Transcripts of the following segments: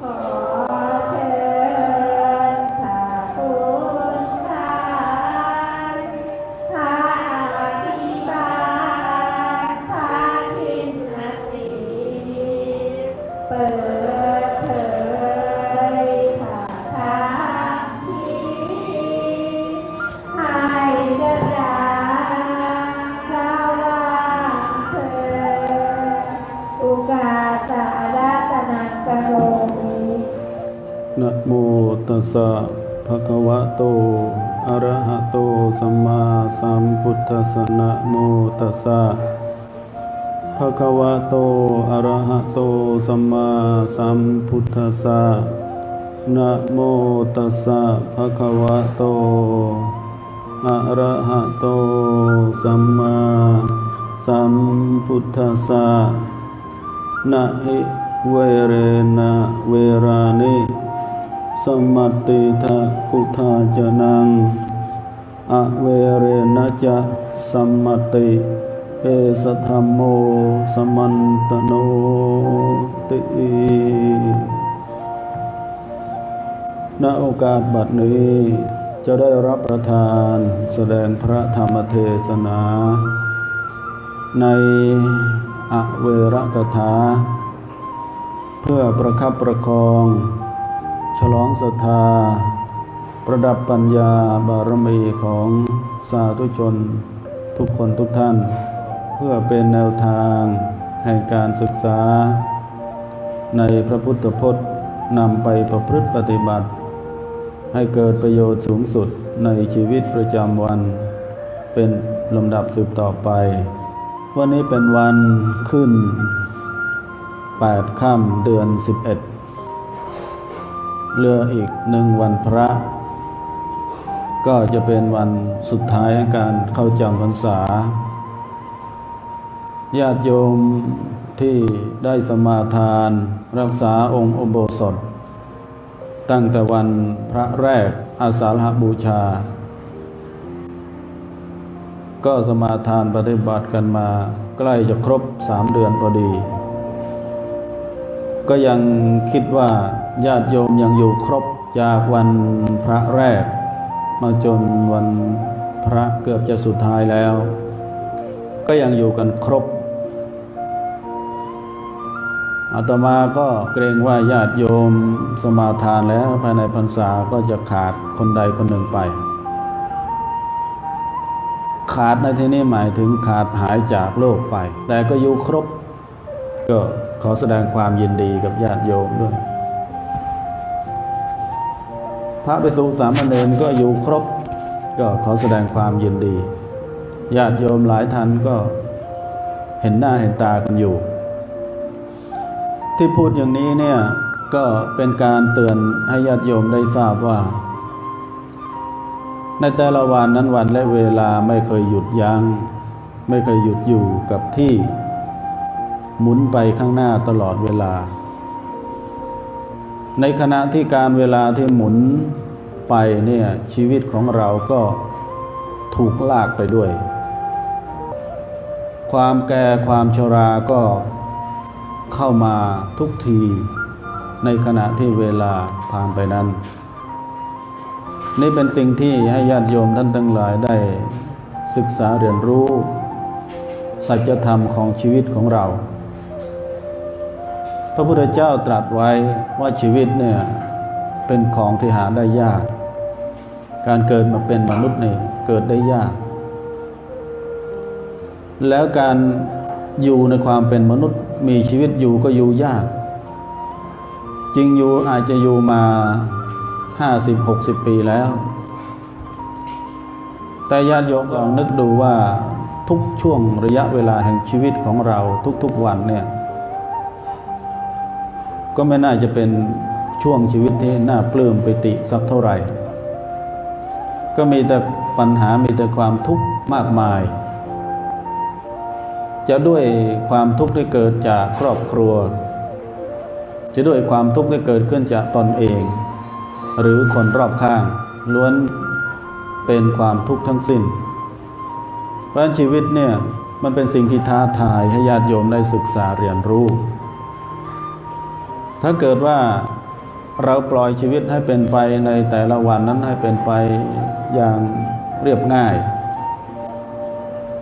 ข โมตัสสะภะคะวะโต อะระหะโต สัมมาสัมพุทธัสสะนะโมตัสสะภะคะวะโต อะระหะโต สัมมาสัมพุทธัสสะนะโมตัสสะภะคะวะโต อะระหะโต สัมมาสัมพุทธัสสะนะหิเวเรนะเวรานิ สมัตติทะพุทธาจนัง อเวเรนะจะสมมัตติเอสธรรมโมสมันตโนติณโอกาสบัดนี้จะได้รับประทานแสดงพระธรรมเทศนา ในอเวรกถา เพื่อประคับประคอง ฉลองศรัทธา ประดับปัญญาบารมีของสาธุชน ทุกคนทุกท่าน เพื่อเป็นแนวทางแห่งการศึกษา ในพระพุทธพจน์นำไปประพฤติปฏิบัติ ให้เกิดประโยชน์สูงสุดในชีวิตประจำวัน เป็นลำดับสืบต่อไป วันนี้เป็นวันขึ้น 8 ค่ำเดือน 11 เหลืออีกหนึ่งวันพระ ก็จะเป็นวันสุดท้ายของการเข้าจำพรรษา ญาติโยมที่ได้สมาทานรักษาองค์อุโบสถ ตั้งแต่วันพระแรกอาสาฬหบูชา ก็สมาทานปฏิบัติกันมาใกล้จะครบสามเดือนพอดี ก็ยังคิดว่าญาติโยมยังอยู่ครบจากวันพระแรก มาจนวันพระเกือบจะสุดท้ายแล้ว ก็ยังอยู่กันครบอาตมาก็เกรงว่าญาติโยมสมาทานแล้วภายในพรรษาก็จะขาดคนใดคนหนึ่งไป ขาดในที่นี้หมายถึงขาดหายจากโลกไป แต่ก็อยู่ครบ ก็ขอแสดงความยินดีกับญาติโยมด้วย พระภิกษุสามเณรก็อยู่ครบ ก็ขอแสดงความยินดี ญาติโยมหลายท่านก็เห็นหน้าเห็นตากันอยู่ ที่พูดอย่างนี้เนี่ยก็เป็นการเตือนให้ญาติโยมได้ทราบว่า ในแต่ละวันนั้นวันและเวลาไม่เคยหยุดยัง้งไม่เคยหยุดอยู่กับที่ หมุนไปข้างหน้าตลอดเวลา ในขณะที่การเวลาที่หมุนไปเนี่ยชีวิตของเราก็ถูกลากไปด้วย ความแก่ความชราก็เข้ามาทุกทีในขณะที่เวลาผ่านไปนั้น นี่เป็นสิ่งที่ให้ญาติโยมท่านทั้งหลายได้ศึกษาเรียนรู้ สัจธรรมของชีวิตของเรา พระพุทธเจ้าตรัสไว้ว่าชีวิตเนี่ยเป็นของที่หาได้ยาก การเกิดมาเป็นมนุษย์เนี่ยเกิดได้ยาก แล้วการอยู่ในความเป็นมนุษย์มีชีวิตอยู่ก็อยู่ยาก จริงอยู่อาจจะอยู่มาห้าสิบหกสิบปีแล้ว แต่ญาติโยมลองนึกดูว่าทุกช่วงระยะเวลาแห่งชีวิตของเราทุกๆวันเนี่ย ก็ไม่น่าจะเป็นช่วงชีวิตที่น่าปลื้มปิติสักเท่าไหร่ ก็มีแต่ปัญหามีแต่ความทุกข์มากมาย จะด้วยความทุกข์ที่เกิดจากครอบครัว จะด้วยความทุกข์ที่เกิดขึ้นจากตนเอง หรือคนรอบข้าง ล้วนเป็นความทุกข์ทั้งสิ้น เพราะฉะนั้นชีวิตเนี่ยมันเป็นสิ่งที่ท้าทายให้ญาติโยมได้ศึกษาเรียนรู้ ถ้าเกิดว่าเราปล่อยชีวิตให้เป็นไปในแต่ละวันนั้นให้เป็นไปอย่างเรียบง่าย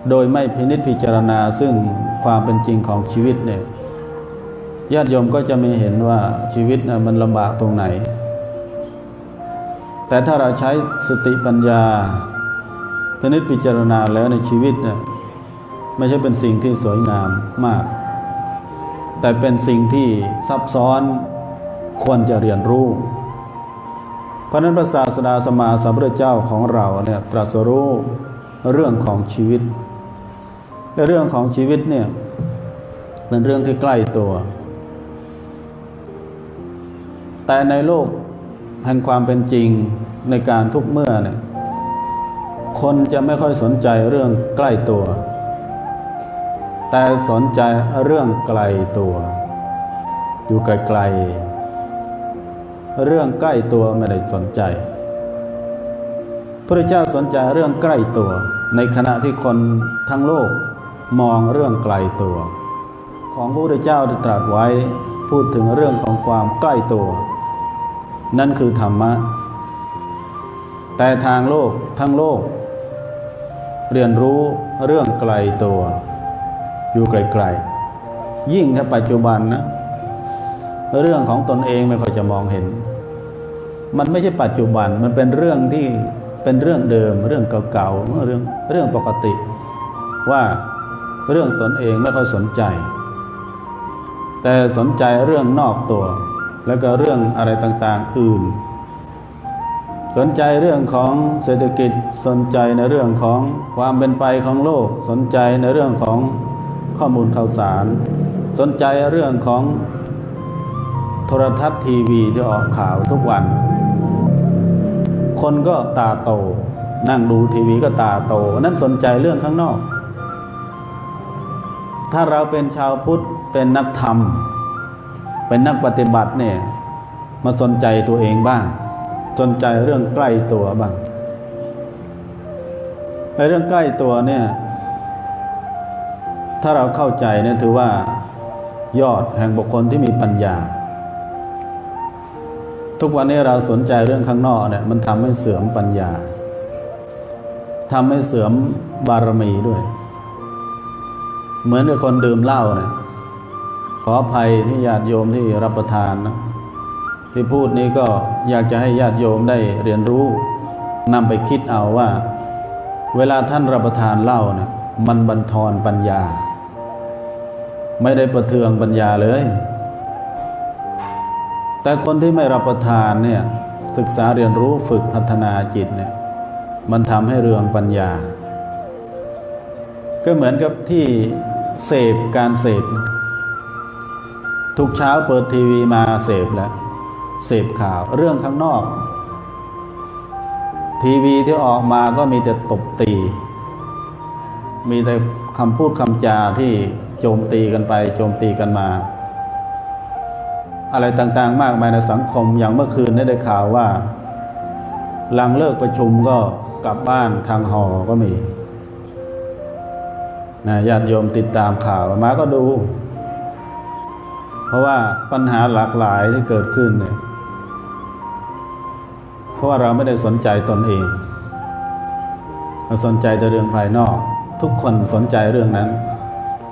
โดยไม่พินิจพิจารณาซึ่งความเป็นจริงของชีวิตเนี่ยญาติโยมก็จะไม่เห็นว่าชีวิตนะมันลำบากตรงไหน แต่ถ้าเราใช้สติปัญญาพินิจพิจารณาแล้วในชีวิตเนี่ยไม่ใช่เป็นสิ่งที่สวยงามมาก แต่เป็นสิ่งที่ซับซ้อนควรจะเรียนรู้ เพราะนั้นพระศาสดาสมาสัมพุทธเจ้าของเราเนี่ยตรัสรู้เรื่องของชีวิตแต่เรื่องของชีวิตเนี่ยเป็นเรื่องที่ใกล้ตัว แต่ในโลกแห่งความเป็นจริงในการทุกเมื่อเนี่ยคนจะไม่ค่อยสนใจเรื่องใกล้ตัว แต่สนใจเรื่องไกลตัว อยู่ไกลๆ เรื่องใกล้ตัวไม่ได้สนใจ พระเจ้าสนใจเรื่องใกล้ตัว ในขณะที่คนทั้งโลกมองเรื่องไกลตัว ของพระพุทธเจ้าตรัสไว้พูดถึงเรื่องของความใกล้ตัว นั่นคือธรรมะ แต่ทางโลกทั้งโลก เรียนรู้เรื่องไกลตัว อยู่ไกลๆ ยิ่งถ้าปัจจุบันนะ เรื่องของตนเองไม่ค่อยจะมองเห็น มันไม่ใช่ปัจจุบันมันเป็นเรื่องที่เป็นเรื่องเดิม เรื่องเก่าๆเรื่องเรื่องปกติ ว่าเรื่องตนเองไม่ค่อยสนใจ แต่สนใจเรื่องนอกตัว แล้วก็เรื่องอะไรต่างๆอื่น สนใจเรื่องของเศรษฐกิจสนใจในเรื่องของความเป็นไปของโลก สนใจในเรื่องของ ข้อมูลข่าวสาร สนใจเรื่องของโทรทัศน์ทีวีที่ออกข่าวทุกวัน คนก็ตาโต นั่งดูทีวีก็ตาโต นั่นสนใจเรื่องข้างนอก ถ้าเราเป็นชาวพุทธเป็นนักธรรม เป็นนักปฏิบัติเนี่ยมาสนใจตัวเองบ้าง สนใจเรื่องใกล้ตัวบ้างในเรื่องใกล้ตัวเนี่ย ถ้าเราเข้าใจเนี่ยถือว่ายอดแห่งบุคคลที่มีปัญญา ทุกวันนี้เราสนใจเรื่องข้างนอกเนี่ยมันทำให้เสื่อมปัญญาทำให้เสื่อมบารมีด้วย เหมือนกับคนดื่มเหล้าเนี่ยขออภัยที่ญาติโยมที่รับประทานนะที่พูดนี้ก็อยากจะให้ญาติโยมได้เรียนรู้นำไปคิดเอาว่า เวลาท่านรับประทานเหล้าเนี่ยมันบันทอนปัญญา ไม่ได้ประเทืองปัญญาเลย แต่คนที่ไม่รับประทานเนี่ยศึกษาเรียนรู้ฝึกพัฒนาจิตเนี่ยมันทำให้เรืองปัญญา ก็เหมือนกับที่เสพการเสพทุกเช้าเปิดทีวีมาเสพแล้วเสพข่าวเรื่องข้างนอก ทีวีที่ออกมาก็มีแต่ตบตี มีแต่คำพูดคำจาที่ โจมตีกันไป โจมตีกันมา อะไรต่างๆ มากมายในสังคมอย่างเมื่อคืนได้ข่าวว่า หลังเลิกประชุมก็กลับบ้านทางหอก็มีนะญาติโยมติดตามข่าวมาก็ดู เพราะว่าปัญหาหลากหลายที่เกิดขึ้นเนี่ยเพราะว่าเราไม่ได้สนใจตนเองเราสนใจแต่เรื่องภายนอก ทุกคนสนใจเรื่องนั้น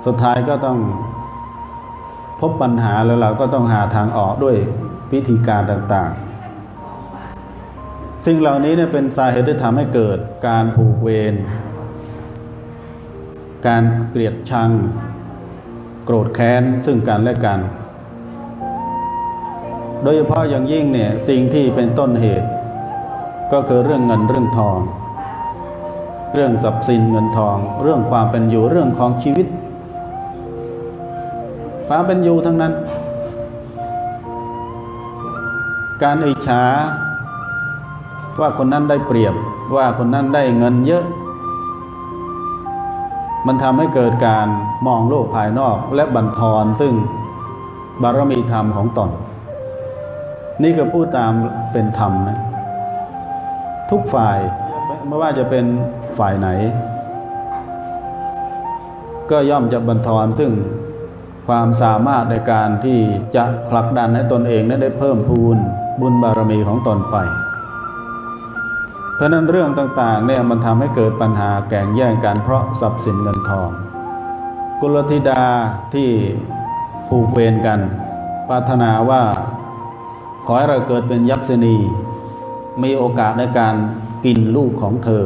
สุดท้ายก็ต้องพบปัญหาแล้วเราก็ต้องหาทางออกด้วยวิธีการต่างๆ สิ่งเหล่านี้เนี่ยเป็นสาเหตุที่ทำให้เกิดการผูกเวร การเกลียดชัง โกรธแค้นซึ่งกันและกัน โดยเฉพาะอย่างยิ่งเนี่ยสิ่งที่เป็นต้นเหตุ ก็คือเรื่องเงินเรื่องทอง เรื่องทรัพย์สินเงินทอง เรื่องความเป็นอยู่เรื่องของชีวิต ความเป็นอยู่ทั้งนั้น การอิจฉาว่าคนนั้นได้เปรียบว่าคนนั้นได้เงินเยอะ มันทำให้เกิดการมองโลกภายนอกและบั่นทอนซึ่งบารมีธรรมของตน นี่ก็พูดตามเป็นธรรมนะทุกฝ่ายไม่ว่าจะเป็นฝ่ายไหน ก็ย่อมจะบันทอนซึ่ง ความสามารถในการที่จะผลักดันให้ตนเองนั้นได้เพิ่มพูนบุญบารมีของตนไป เพราะฉะนั้นเรื่องต่างๆเนี่ยมันทำให้เกิดปัญหาแก่งแย่งกันเพราะทรัพย์สินเงินทอง กุลธิดาที่ผูกเวรกัน ปรารถนาว่าขอให้เราเกิดเป็นยักษณีมีโอกาสในการกินลูกของเธอ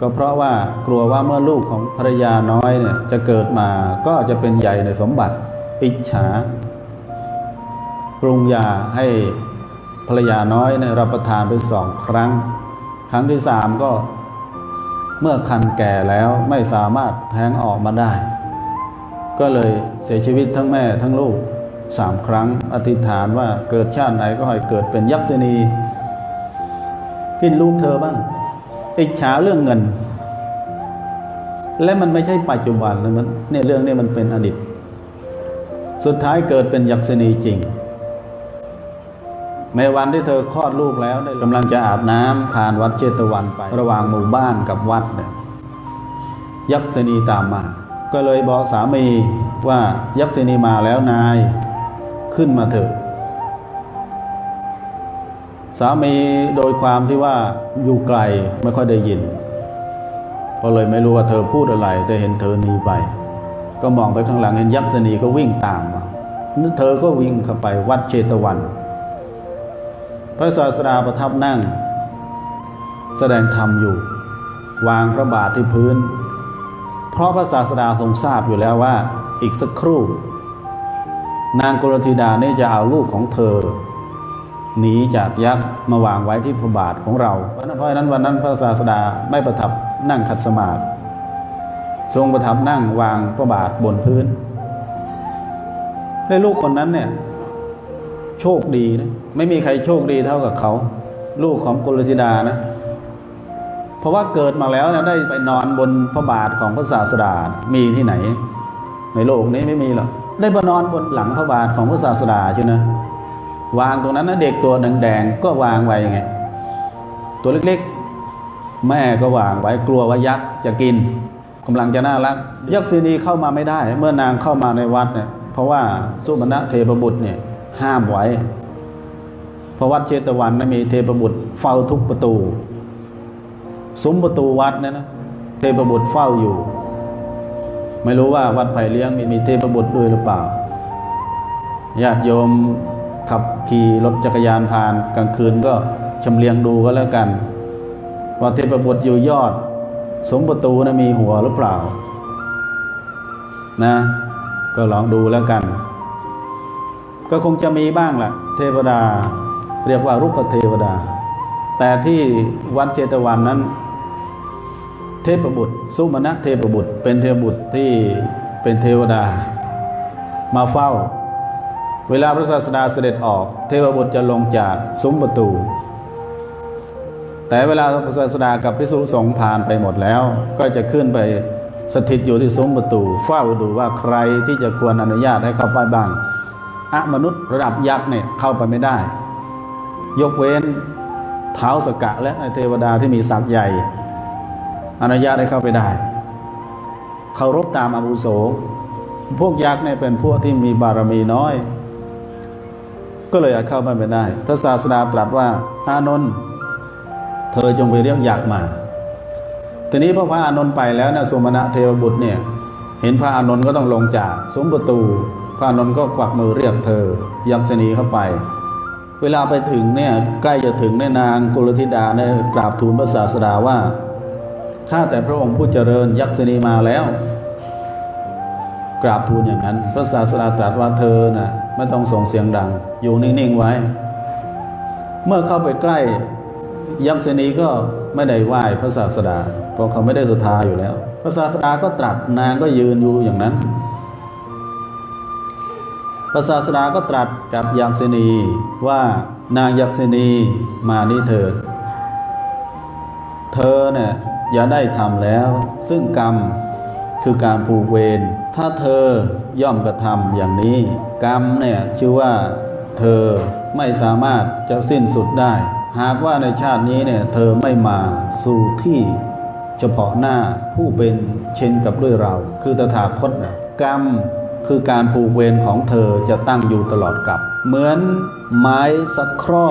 ก็เพราะว่ากลัวว่าเมื่อลูกของภรรยาน้อยเนี่ยจะเกิดมาก็จะเป็นใหญ่ในสมบัติ อิจฉา ปรุงยาให้ภรรยาน้อยเนี่ยรับประทานไปสองครั้ง ครั้งที่สามก็เมื่อคันแก่แล้วไม่สามารถแท้งออกมาได้ ก็เลยเสียชีวิตทั้งแม่ทั้งลูกสามครั้งอธิษฐานว่าเกิดชาติไหนก็ให้เกิดเป็นยักษณีกินลูกเธอบ้าง อิจฉาเรื่องเงิน และมันไม่ใช่ปัจจุบันนะมันเนี่ยเรื่องนี้มันเป็นอดีตสุดท้ายเกิดเป็นยักษณีจริง ในวันที่เธอคลอดลูกแล้วกำลังจะอาบน้ำผ่านวัดเชตวันไป ระหว่างหมู่บ้านกับวัดเนี่ยยักษณีตามมา ก็เลยบอกสามีว่ายักษณีมาแล้วนายขึ้นมาเถอะ สามีโดยความที่ว่าอยู่ไกลไม่ค่อยได้ยินก็เลยไม่รู้ว่าเธอพูดอะไร แต่เห็นเธอหนีไป ก็มองไปข้างหลังเห็นยักษณีก็วิ่งตามมาเธอก็วิ่งเข้าไปวัดเชตวัน พระศาสดาประทับนั่ง แสดงธรรมอยู่ วางพระบาทที่พื้น เพราะพระศาสดาทรงทราบอยู่แล้วว่า อีกสักครู่ นางกุลธิดาเนี่จะเอาลูกของเธอ หนีจากยักษ์มาวางไว้ที่พระบาทของเรา เพราะฉะนั้นวันนั้นพระศาสดาไม่ประทับนั่งขัดสมาธิทรงประทับนั่งวางพระบาทบนพื้นได้ลูกคนนั้นเนี่ยโชคดีนะไม่มีใครโชคดีเท่ากับเขา ลูกของกุลธิดานะเพราะว่าเกิดมาแล้วนะได้ไปนอนบนพระบาทของพระศาสดา มีที่ไหน ในโลกนี้ไม่มีหรอกได้มานอนบนหลังพระบาทของพระศาสดาใช่ไหม วางตรงนั้นนะเด็กตัวแดงๆก็วางไว้ไง ตัวเล็กๆ แม่ก็วางไว้กลัวว่ายักษ์จะกินกำลังจะน่ารัก ยักษ์ศนีเข้ามาไม่ได้ เมื่อนางเข้ามาในวัดเนี่ยเพราะว่าสุมาณะเทพบุตรเนี่ยห้ามไว้เพราะวัดเชตวันนะมีเทพบุตรเฝ้าทุกประตูซุ้มประตูวัดเนี่ยนะเทพบุตรเฝ้าอยู่ ไม่รู้ว่าวัดไผ่เลี้ยงมีมีเทพบุตรด้วยหรือเปล่าญาติโยม ขับขี่รถจักรยานผ่านกลางคืนก็ชำเลียงดูก็แล้วกัน ว่าเทพบุตรอยู่ยอด สมประตูนะมีหัวหรือเปล่า นะ ก็ลองดูแล้วกัน ก็คงจะมีบ้างแหละเทวดาเรียกว่ารุกเทวดา แต่ที่วัดเชตวันนั้น เทพบุตร สุมาณะเทพบุตร เป็นเทพบุตรที่เป็นเทวดา มาเฝ้า เวลาพระศาสดาเสด็จออก เทพบุตรจะลงจากซุ้มประตู แต่เวลาพระศาสดากับพิสุสงฆ์ผ่านไปหมดแล้ว ก็จะขึ้นไปสถิตอยู่ที่ซุ้มประตู เฝ้าดูว่าใครที่จะควรอนุญาตให้เข้าไปบ้างอะมนุษย์ระดับยักษ์เนี่ยเข้าไปไม่ได้ ยกเว้นเท้าสกกะและเทวดาที่มีศักย์ใหญ่ อนุญาตให้เข้าไปได้เคารพตามอาวุโส พวกยักษ์เนี่ยเป็นพวกที่มีบารมีน้อย ก็เลยเข้าไปไม่ได้ พระศาสดาตรัสว่าอานนท์เธอจงไปเรียกอยักมาทีนี้พอพระอานนท์ไปแล้วนะสมณะเทวบุตรเนี่ย เห็นพระอานนท์ก็ต้องลงจากซุ้มประตู พระอานนท์ก็กวักมือเรียกเธอ ยักษณีเข้าไป เวลาไปถึงเนี่ยใกล้จะถึงในนางกุลธิดาเนี่ยกราบทูลพระศาสดาว่าข้าแต่พระองค์ผู้เจริญยักษณีมาแล้ว กราบทูลอย่างนั้น พระศาสดาตรัสว่าเธอนะ่ะ ไม่ต้องส่งเสียงดัง อยู่นิ่งๆไว้ เมื่อเข้าไปใกล้ยักษณีก็ไม่ได้ไหว้พระศาสดา เพราะเขาไม่ได้ศรัทธาอยู่แล้ว พระศาสดาก็ตรัสนางก็ยืนอยู่อย่างนั้น พระศาสดาก็ตรัสกับยักษณีว่านางยักษณีมานี่เถิดเธอเนี่ยอย่าได้ทำแล้ว ซึ่งกรรม คือการผูกเวร ถ้าเธอย่อมกระทำอย่างนี้ กรรมเนี่ยชื่อว่าเธอไม่สามารถจะสิ้นสุดได้ หากว่าในชาตินี้เนี่ยเธอไม่มาสู่ที่เฉพาะหน้าผู้เป็นเช่นกับด้วยเรา คือตถาคตนะกรรมคือการผูกเวรของเธอจะตั้งอยู่ตลอดกับ เหมือนไม้สักคร่อ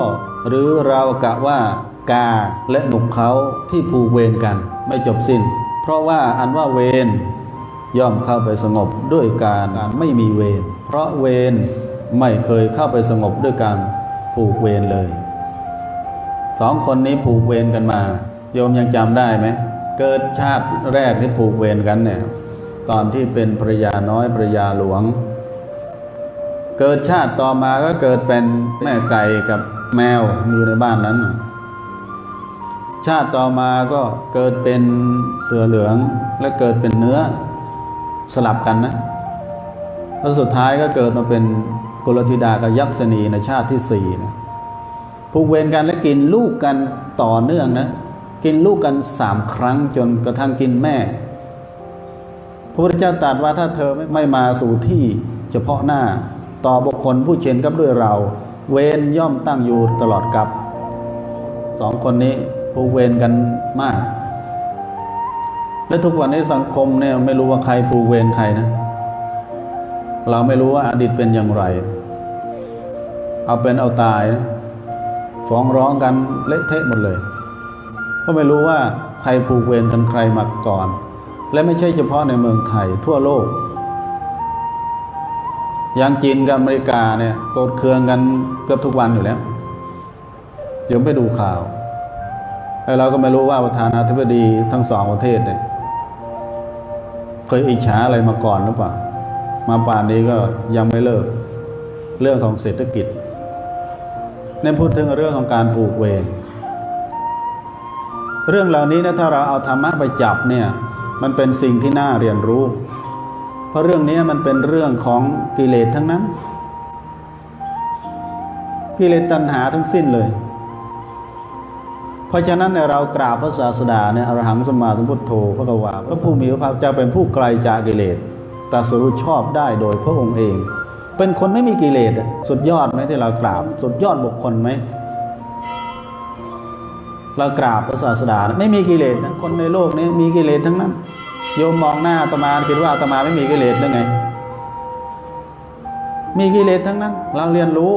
หรือเรากะว่ากาและหนุกเขาที่ผูกเวรกันไม่จบสิ้น เพราะว่าอันว่าเวร ย่อมเข้าไปสงบด้วยการไม่มีเวร เพราะเวรไม่เคยเข้าไปสงบด้วยการผูกเวรเลย สองคนนี้ผูกเวรกันมา โยมยังจำได้ไหม เกิดชาติแรกที่ผูกเวรกันเนี่ย ตอนที่เป็นภรรยาน้อยภรรยาหลวง เกิดชาติต่อมาก็เกิดเป็นแม่ไก่กับแมวอยู่ในบ้านนั้น ชาติต่อมาก็เกิดเป็นเสือเหลืองและเกิดเป็นเนื้อ สลับกันนะแล้วสุดท้ายก็เกิดมาเป็นกุลธิดากับยักษณีในชาติที่สี่นะผูกเวรกันและกินลูกกันต่อเนื่องนะ กินลูกกันสามครั้งจนกระทั่งกินแม่ พระพุทธเจ้าตรัสว่าถ้าเธอไม่ไม่มาสู่ที่เฉพาะหน้าต่อบุคคลผู้เชนกับด้วยเรา เวรย่อมตั้งอยู่ตลอดกับสองคนนี้ผูกเวรกันมาก และทุกวันนี้สังคมเนี่ยไม่รู้ว่าใครผูกเวรใครนะ เราไม่รู้ว่าอดีตเป็นอย่างไร เอาเป็นเอาตาย ฟ้องร้องกันเละเทะหมดเลย ก็ไม่รู้ว่าใครผูกเวรกันใครมาก่อน และไม่ใช่เฉพาะในเมืองไทยทั่วโลก อย่างจีนกับอเมริกาเนี่ยโกรธเคืองกันเกือบทุกวันอยู่แล้ว เดี๋ยวไปดูข่าวไอ้เราก็ไม่รู้ว่าประธานาธิบดีทั้งสองประเทศเนี่ย เคยอิจฉาอะไรมาก่อนหรือเปล่า มาป่านนี้ก็ยังไม่เลิก เรื่องของเศรษฐกิจในพูดถึงเรื่องของการผูกเวรเรื่องเหล่านี้นะถ้าเราเอาธรรมะไปจับเนี่ย มันเป็นสิ่งที่น่าเรียนรู้ เพราะเรื่องนี้มันเป็นเรื่องของกิเลสทั้งนั้น กิเลสตัณหาทั้งสิ้นเลย ราะฉะนั้นเนี่ยเรากราบพระศาสดาเนี่ยอรหังสมมาสัมพุทโธพระกวาพระผู้มีพระภาคเจ้าเป็นผู้ไกลจากกิเลสตัสรู้ชอบได้โดยพระองค์เอง เป็นคนไม่มีกิเลสสุดยอดไหมที่เรากราบ สุดยอดบุคคลไหมเรากราบพระศาสดานะไม่มีกิเลสนะคนในโลกนี้มีกิเลสทั้งนั้น โยมมองหน้าตมาคิดว่าอาตมาไม่มีกิเลสหรือไง มีกิเลสทั้งนั้น เราเรียนรู้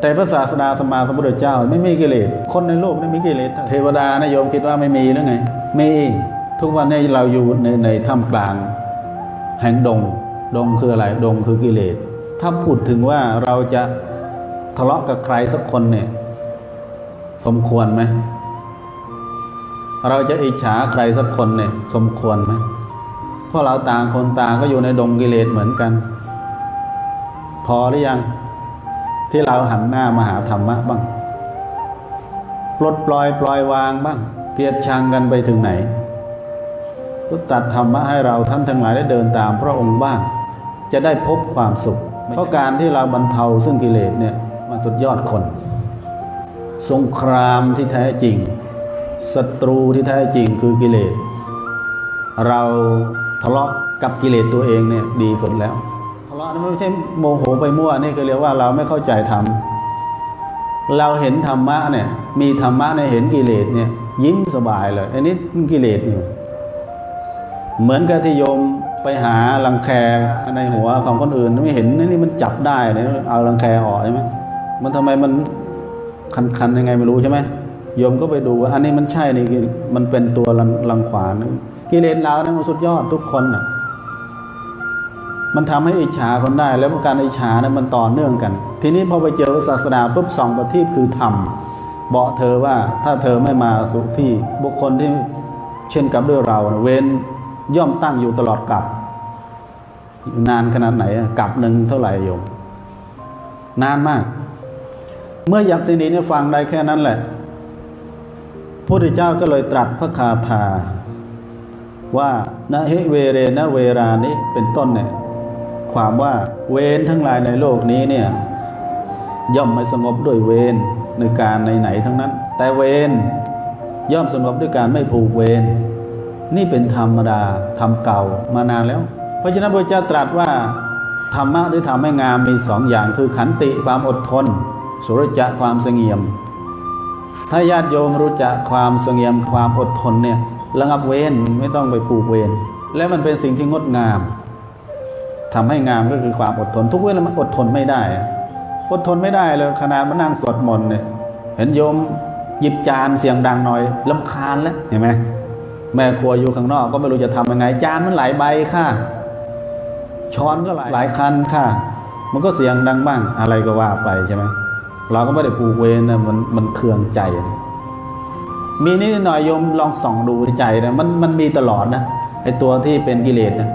แต่พระศาสดาสมมาสมพุทธเจ้า ไม่มีกิเลสคนในโลกไม่มีกิเลสเทวดานะโยมคิดว่าไม่มีหรือไง มีทุกวันนี้เราอยู่ในในถ้ำกลาง แห่งดง ดงคืออะไร ดงคือกิเลส ถ้าพูดถึงว่าเราจะทะเลาะกับใครสักคนเนี่ย สมควรไหมเราจะอิจฉาใครสักคนเนี่ย สมควรไหมเพราะเราต่างคนต่างก็อยู่ในดงกิเลสเหมือนกัน พอหรือยัง ที่เราหันหน้ามาหาธรรมะบ้าง ปลดปล่อยปล่อยวางบ้าง เกลียดชังกันไปถึงไหนก็ตัดธรรมะให้เราท่านทั้งหลายได้เดินตามพระองค์บ้าง จะได้พบความสุข เพราะการที่เราบรรเทาซึ่งกิเลสเนี่ยมันสุดยอดคน สงครามที่แท้จริงศัตรูที่แท้จริงคือกิเลส เราทะเลาะกับกิเลสตัวเองเนี่ยดีสุดแล้ว เลาะนี่ไม่ใช่โมโหไปมั่วนี่คือเรียกว่าเราไม่เข้าใจธรรมเราเห็นธรรมะเนี่ย มีธรรมะในยเห็นกิเลสเนี่ย ยิ้มสบายเลย อันนี้กิเลสอยู่เหมือนกับที่โยมไปหารังแคในหัวของคนอื่นไม่เห็นนี่มันจับได้เลยเอารังแคออกใช่ไหมมันทำไมมันคันๆยังไงไม่รู้ใช่ไหมโยมก็ไปดูว่าอันนี้มันใช่นี่มันเป็นตัวรังรังขวานกิเลสเราเนี่ยมันสุดยอดทุกคนน่ะ มันทำให้อิจฉาคนได้ แล้วการอิจฉาเนี่ยมันต่อเนื่องกัน ทีนี้พอไปเจอศาสนาปุ๊บสองประทีปคือธรรมบอกเธอว่าถ้าเธอไม่มาสุที่บุคคลที่เช่นกับด้วยเราเว้นย่อมตั้งอยู่ตลอดกับนานขนาดไหนกับหนึ่งเท่าไหร่โยมนานมาก เมื่อยักษินีเนี่ยฟังได้แค่นั้นแหละพระพุทธเจ้าก็เลยตรัสพระคาถาว่านะเฮเวเรนะเวรานี้เป็นต้นเนี่ย ความว่าเวรทั้งหลายในโลกนี้เนี่ยย่อมไม่สงบด้วยเวรในการไหนๆทั้งนั้น แต่เวรย่อมสงบด้วยการไม่ผูกเวรนี่เป็นธรรมดาธรรมเก่ามานานแล้ว เพราะฉะนั้นพระเจ้าตรัสว่าธรรมะที่ทำให้งามมีสองอย่างคือขันติความอดทน สุรจะความเสงี่ยม ถ้าญาติโยมรู้จักความเสงี่ยมความอดทนเนี่ยระงับเวรไม่ต้องไปผูกเวรและมันเป็นสิ่งที่งดงาม ทำให้งามก็คือความอดทน ทุกเวลามันอดทนไม่ได้ อดทนไม่ได้เลยขนาดมานั่งสวดมนต์เนี่ยเห็นโยมหยิบจานเสียงดังหน่อยลำคาญแล้วเห็นไหมแม่ครัวอยู่ข้างนอกก็ไม่รู้จะทำยังไง จานมันหลายใบค่ะ ช้อนก็หลายหลายคันค่ะ มันก็เสียงดังบ้างอะไรก็ว่าไปใช่ไหมเราก็ไม่ได้ผูเวนะมันมันเคืองใจ มีนิดหน่อยโยมลองส่องดูใจนะมันมันมีตลอดนะไอตัวที่เป็นกิเลสนะ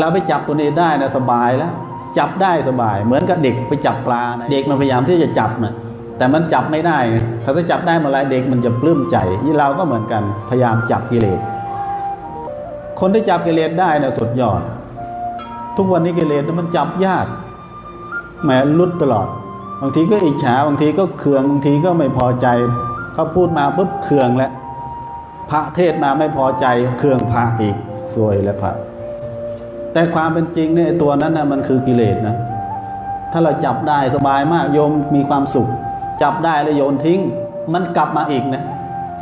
เราไปจับตัวนี้ได้นะสบายแล้ว จับได้สบาย เหมือนกับเด็กไปจับปลานะเด็กมันพยายามที่จะจับนะแต่มันจับไม่ได้ไงถ้าจะจับได้เมื่อไรเด็กมันจะปลื้มใจที่เราก็เหมือนกันพยายามจับกิเลส คนที่จับกิเลสได้นะสุดยอด ทุกวันนี้กิเลสมันจับยากแหมลุดตลอด บางทีก็อิจฉาบางทีก็เคืองบางทีก็ไม่พอใจเขาพูดมาปุ๊บเคืองแล้วพระเทศมาไม่พอใจเคืองพระอีกซวยแล้วพระ แต่ความเป็นจริงเนี่ยตัวนั้นนะมันคือกิเลสนะ ถ้าเราจับได้สบายมากโยมมีความสุข จับได้แล้วโยนทิ้ง มันกลับมาอีกนะ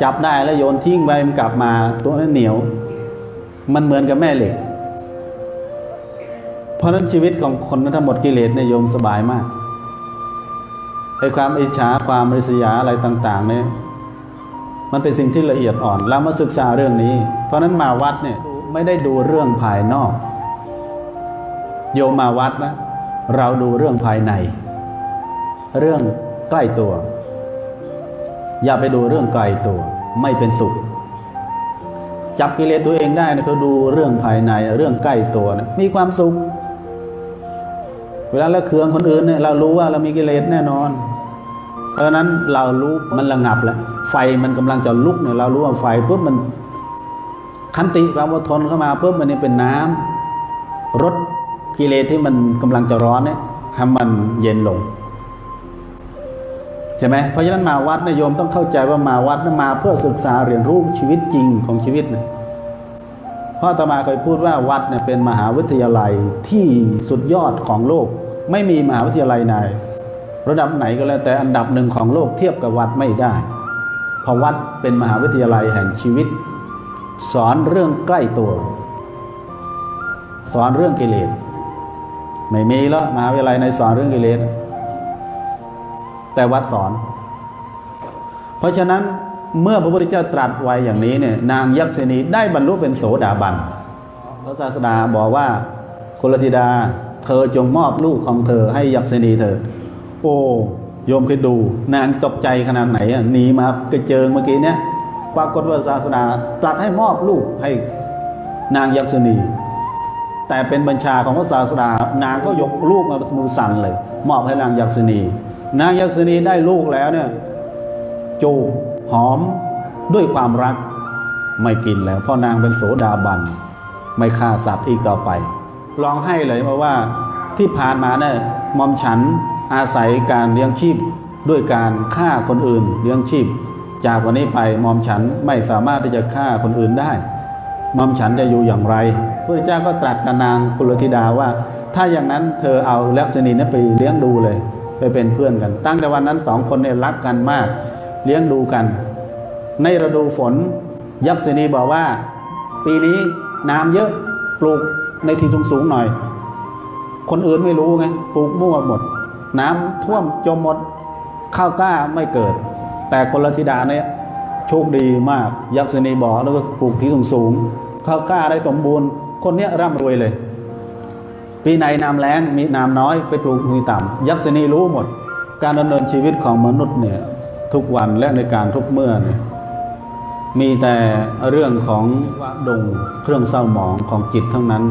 จับได้แล้วโยนทิ้งไปมันกลับมาตัวนั้นเหนียว มันเหมือนกับแม่เหล็ก เพราะฉะนั้นชีวิตของคนนั้นทั้งหมดกิเลสเนี่ยโยมสบายมากไอ้ความอิจฉาความริษยาอะไรต่าง ๆ เนี่ยมันเป็นสิ่งที่ละเอียดอ่อนเรามาศึกษาเรื่องนี้ เพราะฉะนั้นมาวัดเนี่ยไม่ได้ดูเรื่องภายนอก โยมมาวัดนะ เราดูเรื่องภายใน เรื่องใกล้ตัว อย่าไปดูเรื่องไกลตัว ไม่เป็นสุข จับกิเลสตัวเองได้นะเขาดูเรื่องภายในเรื่องใกล้ตัวนะมีความสุข เวลาเราเคืองคนอื่นเนี่ยเรารู้ว่าเรามีกิเลสแน่นอน เพราะนั้นเรารู้มันระงับแล้วไฟมันกำลังจะลุกเนี่ยเรารู้ว่าไฟปุ๊บมันคันติความอดทนเข้ามาปุ๊บมันนี่เป็นน้ำรด กิเลสที่มันกำลังจะร้อนเนี่ยให้มันเย็นลงใช่ไหมเพราะฉะนั้นมาวัดนะโยมต้องเข้าใจว่ามาวัดนะมาเพื่อศึกษาเรียนรู้ชีวิตจริงของชีวิตนะพราะอตมาเคยพูดว่าวัดเนี่ยเป็นมหาวิทยาลัยที่สุดยอดของโลก ไม่มีมหาวิทยาลัยไหนระดับไหนก็แล้วแต่อันดับหนึ่งของโลกเทียบกับวัดไม่ได้ เพราะวัดเป็นมหาวิทยาลัยแห่งชีวิต สอนเรื่องใกล้ตัว สอนเรื่องกิเลส ไม่มีแล้วมหาวิทยาลัยในสอนเรื่องกิเลสแต่วัดสอน เพราะฉะนั้นเมื่อพระพุทธเจ้าตรัสไว้อย่างนี้เนี่ยนางยักษินีได้บรรลุเป็นโสดาบันพระศาสดาบอกว่ากุลธิดาเธอจงมอบลูกของเธอให้ยักษินีเธอ โอ้โยมคิดดูนางตกใจขนาดไหนอะหนีมากระเจิงเมื่อกี้เนี่ยปรากฏว่าศาสดาตรัสให้มอบลูกให้นางยักษินี แต่เป็นบัญชาของพระศาสดานางก็ยกลูกมามือสั่นเลยมอบให้นางยักษินี นางยักษินีได้ลูกแล้วเนี่ยจูบหอมด้วยความรักไม่กินแล้วเพราะนางเป็นโสดาบัน ไม่ฆ่าสัตว์อีกต่อไปร้องให้เลยเพราะว่าที่ผ่านมาเนี่ยมอมฉันอาศัยการเลี้ยงชีพด้วยการฆ่าคนอื่นเลี้ยงชีพ จากวันนี้ไปมอมฉันไม่สามารถที่จะฆ่าคนอื่นได้ มอมฉันจะอยู่อย่างไร พระเจ้าก็ตรัสกับนางกุลธิดาว่า ถ้าอย่างนั้นเธอเอาลักษณีนั้นไปเลี้ยงดูเลย ไปเป็นเพื่อนกัน ตั้งแต่วันนั้นสองคนเนี่ยรักกันมาก เลี้ยงดูกัน ในฤดูฝน ยักษินีบอกว่า ปีนี้น้ำเยอะปลูกในที่สูงๆหน่อย คนอื่นไม่รู้ไงปลูกมั่วหมด น้ำท่วมจมหมดข้าวกล้าไม่เกิด แต่กุลธิดาเนี่ยโชคดีมาก ยักษินีบอกแล้วก็ปลูกที่สูงๆข้าวกล้าได้สมบูรณ์ คนเนี้ยร่ำรวยเลย ปีไหนน้ำแล้งมีน้ำน้อยไปปลูกมีต่ำยักษินีรู้หมด การดำเนินชีวิตของมนุษย์เนี่ยทุกวันและในการทุกเมื่อเนี่ยมีแต่เรื่องของวะดงเครื่องเศร้าหมองของจิตทั้งนั้น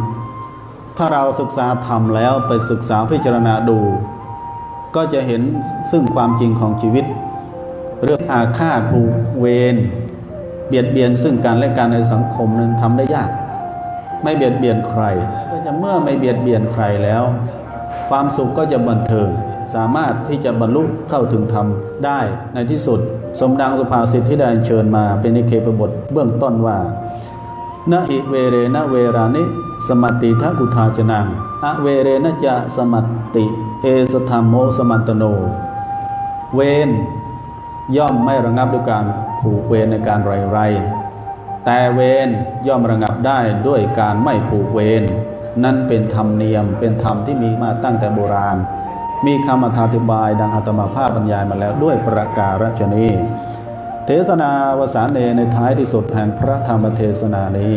ถ้าเราศึกษาธรรมแล้วไปศึกษาพิจารณาดู ก็จะเห็นซึ่งความจริงของชีวิต เรื่องอาฆาตผูกเวรเบียดเบียนซึ่งกันและกันในสังคมนั้นทำได้ยาก ไม่เบียดเบียนใคร ก็จะเมื่อไม่เบียดเบียนใครแล้ว ความสุขก็จะบันเทิงสามารถที่จะบรรลุเข้าถึงธรรมได้ในที่สุด สมดังสุภาษิตที่ได้เชิญมาเป็นนิเคปบทเบื้องต้นว่านะอิเวเรนะเวรานิ สมัติทักุทาจนังอะเวเรนะจะสมัติ เอสธรรมโมสมันตโน เวนย่อมไม่ระงับด้วยการผูกเวรในการไรไร แต่เวรย่อมระงับได้ด้วยการไม่ผูกเวรนั่นเป็นธรรมเนียมเป็นธรรมที่มีมาตั้งแต่โบราณ มีคำอธิบายดังอาตมาภาพบรรยายมาแล้วด้วยประการฉนี้เทศนาวสานเนในท้ายที่สุดแห่งพระธรรมเทศนานี้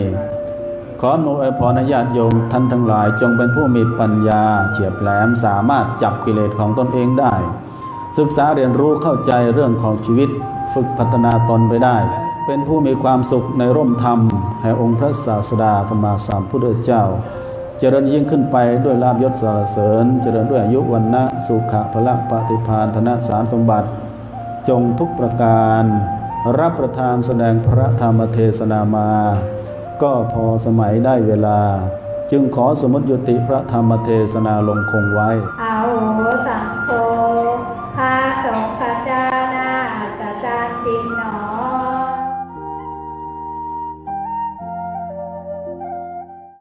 ขออนุอวยพรญาติโยมท่านทั้งหลายจงเป็นผู้มีปัญญาเฉียบแหลมสามารถจับกิเลสของตนเองได้ ศึกษาเรียนรู้เข้าใจเรื่องของชีวิต ฝึกพัฒนาตนไปได้ เป็นผู้มีความสุขในร่มธรรม แห่งองค์พระศาสดาธรรมาสามพุทธเจ้า เจริญยิ่งขึ้นไปด้วยลาบยศสารเสริญ เจริญด้วยอายุวันนะสุขะพละปฏิพานธนสารสมบัติ จงทุกประการ รับประทานแสดงพระธรรมเทศนามา ก็พอสมัยได้เวลา จึงขอสมมติยุติพระธรรมเทศนาลงคงไว้อาโ